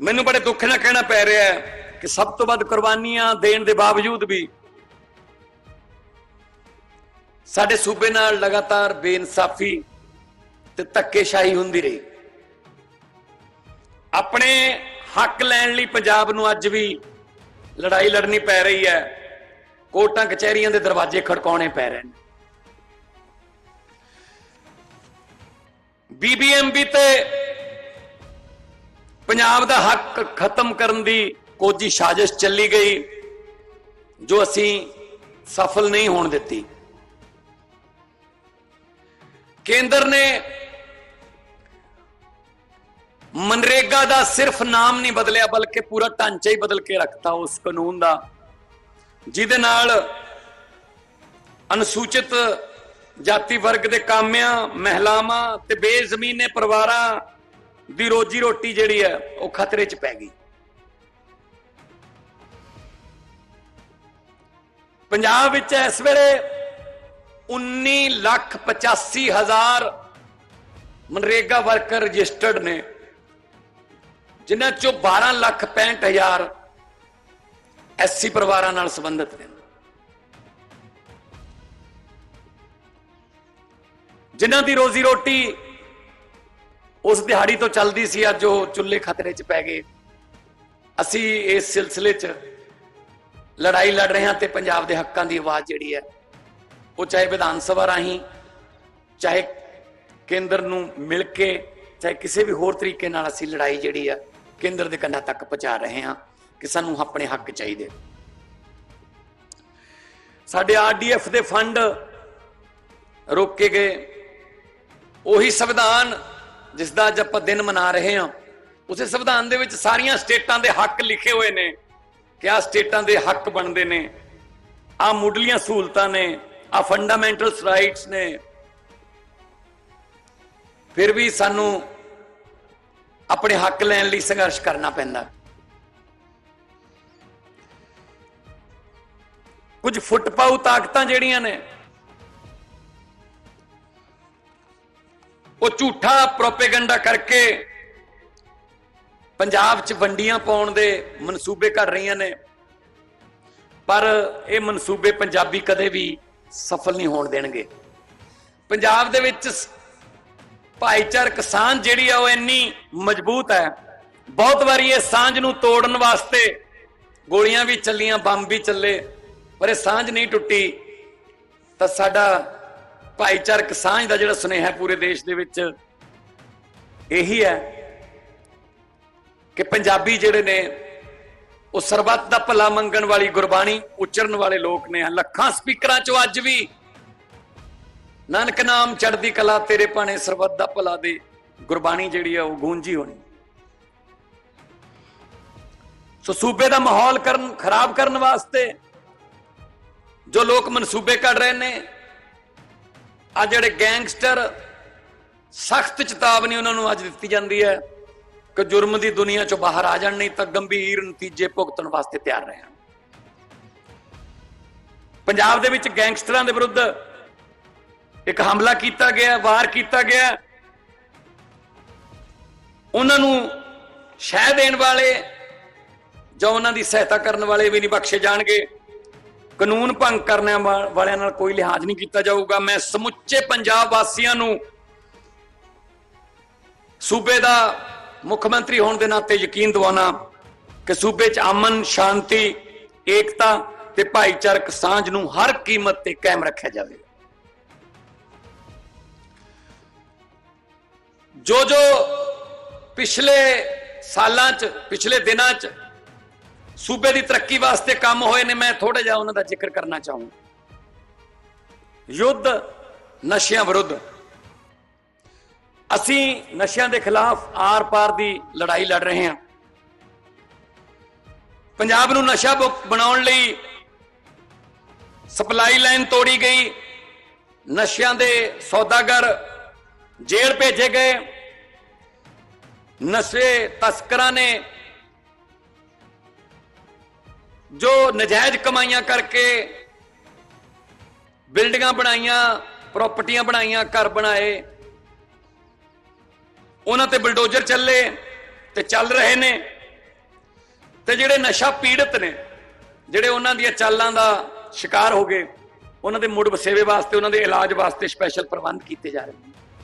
ਮੈਨੂੰ ਬੜੇ ਦੁੱਖ ਨਾਲ ਕਹਿਣਾ ਪੈ ਰਿਹਾ ਹੈ ਕਿ ਸਭ ਤੋਂ ਵੱਧ ਕੁਰਬਾਨੀਆਂ ਦੇਣ ਦੇ ਬਾਵਜੂਦ ਵੀ ਸਾਡੇ ਸੂਬੇ ਨਾਲ ਲਗਾਤਾਰ ਬੇਇਨਸਾਫੀ ਤੇ ਧੱਕੇਸ਼ਾਹੀ ਹੁੰਦੀ ਰਹੀ। ਆਪਣੇ ਹੱਕ ਲੈਣ ਲਈ ਪੰਜਾਬ ਨੂੰ ਅੱਜ ਵੀ ਲੜਾਈ ਲੜਨੀ ਪੈ ਰਹੀ ਹੈ। ਕੋਰਟਾਂ ਕਚਹਿਰੀਆਂ ਦੇ ਦਰਵਾਜ਼ੇ ਖੜਕਾਉਣੇ ਪੈ ਰਹੇ ਨੇ। ਬੀਬੀਐਮਬੀ ਤੇ ਪੰਜਾਬ ਦਾ ਹੱਕ ਖਤਮ ਕਰਨ ਦੀ ਕੋਜੀ ਸਾਜ਼ਿਸ਼ ਚੱਲੀ ਗਈ, ਜੋ ਅਸੀਂ ਸਫਲ ਨਹੀਂ ਹੋਣ ਦਿੱਤੀ। ਕੇਂਦਰ ਨੇ ਮਨਰੇਗਾ ਦਾ ਸਿਰਫ ਨਾਮ ਨਹੀਂ ਬਦਲਿਆ, ਬਲਕਿ ਪੂਰਾ ਢਾਂਚਾ ਹੀ ਬਦਲ ਕੇ ਰੱਖਤਾ ਉਸ ਕਾਨੂੰਨ ਦਾ, ਜਿਹਦੇ ਨਾਲ ਅਨੁਸੂਚਿਤ ਜਾਤੀ ਵਰਗ ਦੇ ਕਾਮਿਆਂ, ਮਹਿਲਾਵਾਂ ਤੇ ਬੇਜ਼ਮੀਨੇ ਪਰਿਵਾਰਾਂ ਦੀ ਰੋਜੀ ਰੋਟੀ ਜਿਹੜੀ ਹੈ, ਉਹ ਖਤਰੇ 'ਚ ਪੈ ਗਈ। ਪੰਜਾਬ ਵਿੱਚ ਇਸ ਵੇਲੇ 19 ਲੱਖ 85 ਹਜ਼ਾਰ ਮਨਰੇਗਾ ਵਰਕਰ ਰਜਿਸਟਰਡ ਨੇ, ਜਿਨ੍ਹਾਂ ਚੋਂ 12 ਲੱਖ 65 ਹਜ਼ਾਰ ਐਸਸੀ ਪਰਿਵਾਰਾਂ ਨਾਲ ਸੰਬੰਧਿਤ ਨੇ। ਜਿਨ੍ਹਾਂ ਦੀ ਰੋਜ਼ੀ ਰੋਟੀ ਉਸ ਦਿਹਾੜੀ ਤੋਂ ਚੱਲਦੀ ਸੀ, ਅੱਜ ਉਹ ਚੁੱਲ੍ਹੇ ਖਤਰੇ 'ਚ ਪੈ ਗਏ। ਅਸੀਂ ਇਸ ਸਿਲਸਿਲੇ 'ਚ ਲੜਾਈ ਲੜ ਰਹੇ ਹਾਂ ਤੇ ਪੰਜਾਬ ਦੇ ਹੱਕਾਂ ਦੀ ਆਵਾਜ਼ ਜਿਹੜੀ ਹੈ, ਉਹ ਚਾਹੇ ਵਿਧਾਨ ਸਭਾ ਰਾਹੀਂ, ਚਾਹੇ ਕੇਂਦਰ ਨੂੰ ਮਿਲ ਕੇ, ਚਾਹੇ ਕਿਸੇ ਵੀ ਹੋਰ ਤਰੀਕੇ ਨਾਲ ਅਸੀਂ ਲੜਾਈ ਜਿਹੜੀ ਆ ਕੇਂਦਰ ਦੇ ਕੰਨਾਂ ਤੱਕ ਪਹੁੰਚਾ ਰਹੇ ਹਾਂ ਕਿ ਸਾਨੂੰ ਆਪਣੇ ਹੱਕ ਚਾਹੀਦੇ। ਸਾਡੇ ਆਰਡੀਐਫ ਦੇ ਫੰਡ ਰੋਕੇ ਗਏ। ਉਹੀ ਸੰਵਿਧਾਨ ਜਿਸ ਦਾ ਅੱਜ ਆਪਾਂ ਦਿਨ ਮਨਾ ਰਹੇ ਹਾਂ, ਉਸੇ ਸੰਵਿਧਾਨ ਦੇ ਵਿੱਚ ਸਾਰੀਆਂ ਸਟੇਟਾਂ ਦੇ ਹੱਕ ਲਿਖੇ ਹੋਏ ਨੇ। ਕਿ ਆ ਸਟੇਟਾਂ ਦੇ ਹੱਕ ਬਣਦੇ ਨੇ? ਆ ਮੁੱਢਲੀਆਂ ਸਹੂਲਤਾਂ ਨੇ ਆ ਫੰਡਾਮੈਂਟਲਸ ਰਾਈਟਸ ਨੇ। ਫਿਰ ਵੀ ਸਾਨੂੰ ਆਪਣੇ ਹੱਕ ਲੈਣ ਲਈ ਸੰਘਰਸ਼ ਕਰਨਾ ਪੈਂਦਾ। ਕੁਝ ਫੁੱਟਪਾਉ ਤਾਕਤਾਂ ਜਿਹੜੀਆਂ ਨੇ ਉਹ ਝੂਠਾ ਪ੍ਰੋਪੇਗੈਂਡਾ ਕਰਕੇ ਪੰਜਾਬ 'ਚ ਵੰਡੀਆਂ ਪਾਉਣ ਦੇ ਮਨਸੂਬੇ ਕਰ ਰਹੀਆਂ ਨੇ। ਪਰ ਇਹ ਮਨਸੂਬੇ ਪੰਜਾਬੀ ਕਦੇ ਵੀ ਸਫਲ ਨਹੀਂ ਹੋਣ ਦੇਣਗੇ। ਪੰਜਾਬ ਦੇ ਵਿੱਚ ਭਾਈਚਾਰਕ ਸਾਂਝ ਜਿਹੜੀ ਆ ਉਹ ਇੰਨੀ ਮਜ਼ਬੂਤ ਹੈ। ਬਹੁਤ ਵਾਰੀ ਇਹ ਸਾਂਝ ਨੂੰ ਤੋੜਨ ਵਾਸਤੇ ਗੋਲੀਆਂ ਵੀ ਚੱਲੀਆਂ, ਬੰਬ ਵੀ ਚੱਲੇ, ਪਰ ਇਹ ਸਾਂਝ ਨਹੀਂ ਟੁੱਟੀ। ਤਾਂ ਸਾਡਾ ਭਾਈਚਾਰਕ ਸਾਂਝ ਦਾ ਜਿਹੜਾ ਸੁਨੇਹਾ ਪੂਰੇ ਦੇਸ਼ ਦੇ ਵਿੱਚ, ਇਹੀ ਹੈ ਕਿ ਪੰਜਾਬੀ ਜਿਹੜੇ ਨੇ, ਉਹ ਸਰਬੱਤ ਦਾ ਭਲਾ ਮੰਗਣ ਵਾਲੀ ਗੁਰਬਾਣੀ ਉਚਰਨ ਵਾਲੇ ਲੋਕ ਨੇ, ਲੱਖਾਂ ਸਪੀਕਰਾਂ ਚੋਂ ਅੱਜ ਵੀ। ਨਾਨਕ ਨਾਮ ਚੜ੍ਹਦੀ ਕਲਾ ਤੇਰੇ ਭਾਣੇ ਸਰਬੱਤ ਦਾ ਭਲਾ ਦੇ ਗੁਰਬਾਣੀ ਜਿਹੜੀ ਆ, ਉਹ ਗੂੰਜੀ ਹੋਣੀ। ਸੋ ਸੂਬੇ ਦਾ ਮਾਹੌਲ ਕਰਨ, ਖਰਾਬ ਕਰਨ ਵਾਸਤੇ ਜੋ ਲੋਕ ਮਨਸੂਬੇ ਕੱਢ ਰਹੇ ਨੇ ਆ ਜਿਹੜੇ ਗੈਂਗਸਟਰ ਸਖਤ ਚੇਤਾਵਨੀ ਉਹਨਾਂ ਨੂੰ ਅੱਜ ਦਿੱਤੀ ਜਾਂਦੀ ਹੈ ਕਿ ਜੁਰਮ ਦੀ ਦੁਨੀਆ ਚੋਂ ਬਾਹਰ ਆ ਜਾਣ, ਨਹੀਂ ਤਾਂ ਗੰਭੀਰ ਨਤੀਜੇ ਭੁਗਤਣ ਵਾਸਤੇ ਤਿਆਰ ਰਹਿਣ ਪੰਜਾਬ ਦੇ ਵਿੱਚ ਗੈਂਗਸਟਰਾਂ ਦੇ ਵਿਰੁੱਧ ਇੱਕ ਹਮਲਾ ਕੀਤਾ ਗਿਆ, ਵਾਰ ਕੀਤਾ ਗਿਆ। ਉਹਨਾਂ ਨੂੰ ਸ਼ਹਿ ਦੇਣ ਵਾਲੇ ਜਾਂ ਉਹਨਾਂ ਦੀ ਸਹਾਇਤਾ ਕਰਨ ਵਾਲੇ ਵੀ ਨਹੀਂ ਬਖਸ਼ੇ ਜਾਣਗੇ। ਕਾਨੂੰਨ ਭੰਗ ਕਰਨ ਵਾਲਿਆਂ ਨਾਲ ਕੋਈ ਲਿਹਾਜ਼ ਨਹੀਂ ਕੀਤਾ ਜਾਊਗਾ। ਮੈਂ ਸਮੁੱਚੇ ਪੰਜਾਬ ਵਾਸੀਆਂ ਨੂੰ ਸੂਬੇ ਦਾ ਮੁੱਖ ਮੰਤਰੀ ਹੋਣ ਦੇ ਨਾਤੇ ਯਕੀਨ ਦਿਵਾਉਣਾ ਕਿ ਸੂਬੇ 'ਚ ਅਮਨ, ਸ਼ਾਂਤੀ, ਏਕਤਾ ਤੇ ਭਾਈਚਾਰਕ ਸਾਂਝ ਨੂੰ ਹਰ ਕੀਮਤ ਤੇ ਕਾਇਮ ਰੱਖਿਆ ਜਾਵੇ। ਜੋ ਜੋ ਪਿਛਲੇ ਸਾਲਾਂ 'ਚ, ਪਿਛਲੇ ਦਿਨਾਂ 'ਚ ਸੂਬੇ ਦੀ ਤਰੱਕੀ ਵਾਸਤੇ ਕੰਮ ਹੋਏ ਨੇ, ਮੈਂ ਥੋੜਾ ਜਿਹਾ ਉਹਨਾਂ ਦਾ ਜ਼ਿਕਰ ਕਰਨਾ ਚਾਹੂੰਗਾ। ਯੁੱਧ ਨਸ਼ਿਆਂ ਵਿਰੁੱਧ। ਅਸੀਂ ਨਸ਼ਿਆਂ ਦੇ ਖਿਲਾਫ ਆਰ-ਪਾਰ ਦੀ ਲੜਾਈ ਲੜ ਰਹੇ ਹਾਂ। ਪੰਜਾਬ ਨੂੰ ਨਸ਼ਾ ਮੁਕਤ ਬਣਾਉਣ ਲਈ ਸਪਲਾਈ ਲਾਈਨ ਤੋੜੀ ਗਈ। ਨਸ਼ਿਆਂ ਦੇ ਸੌਦਾਗਰ ਜੇਲ੍ਹ ਭੇਜੇ ਗਏ। ਨਸ਼ੇ ਤਸਕਰਾਂ ਨੇ ਜੋ ਨਜਾਇਜ਼ ਕਮਾਈਆਂ ਕਰਕੇ ਬਿਲਡਿੰਗਾਂ ਬਣਾਈਆਂ, ਪ੍ਰਾਪਰਟੀਆਂ ਬਣਾਈਆਂ, ਘਰ ਬਣਾਏ, ਉਹਨਾਂ ਤੇ ਬਲਡੋਜ਼ਰ ਚੱਲੇ ਤੇ ਚੱਲ ਰਹੇ ਨੇ ਤੇ ਜਿਹੜੇ ਨਸ਼ਾ ਪੀੜਤ ਨੇ, ਜਿਹੜੇ ਉਹਨਾਂ ਦੀਆਂ ਚਾਲਾਂ ਦਾ ਸ਼ਿਕਾਰ ਹੋ ਗਏ, ਉਹਨਾਂ ਦੇ ਮੁੜ ਵਸੇਵੇ ਵਾਸਤੇ, ਉਹਨਾਂ ਦੇ ਇਲਾਜ ਵਾਸਤੇ ਸਪੈਸ਼ਲ ਪ੍ਰਬੰਧ ਕੀਤੇ ਜਾ ਰਹੇ ਨੇ।